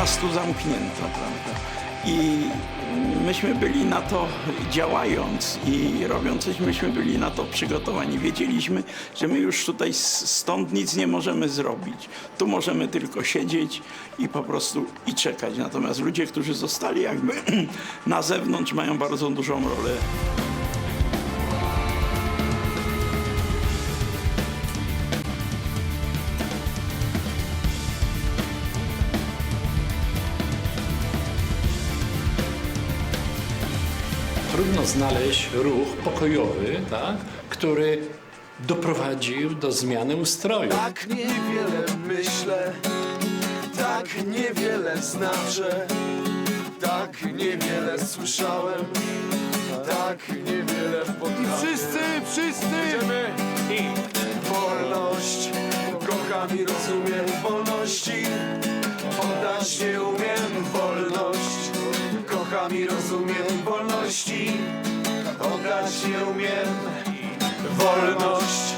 na stu zamknięta, prawda? I myśmy byli na to działając i robiąc coś, myśmy byli na to przygotowani. Wiedzieliśmy, że my już tutaj stąd nic nie możemy zrobić. Tu możemy tylko siedzieć i po prostu i czekać. Natomiast ludzie, którzy zostali jakby na zewnątrz mają bardzo dużą rolę. Trudno znaleźć ruch pokojowy, tak, który doprowadził do zmiany ustroju. Tak niewiele myślę, tak niewiele znaczę, tak niewiele słyszałem, tak niewiele potrafię. Wszyscy, wszyscy! Idziemy! I wolność, kocham i rozumiem wolności, oddać nie umiem wolność, kocham i rozumiem wolności, oddać nie umiem. Wolność.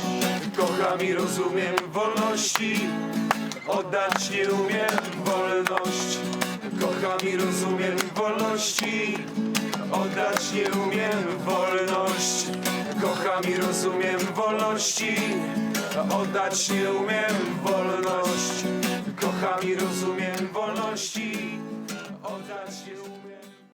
Kocham i rozumiem wolności, oddać nie umiem. Wolność. Kocham i rozumiem wolności, oddać nie umiem. Wolność. Kocham i rozumiem wolności, oddać nie umiem. Wolność. Kocham i rozumiem wolności,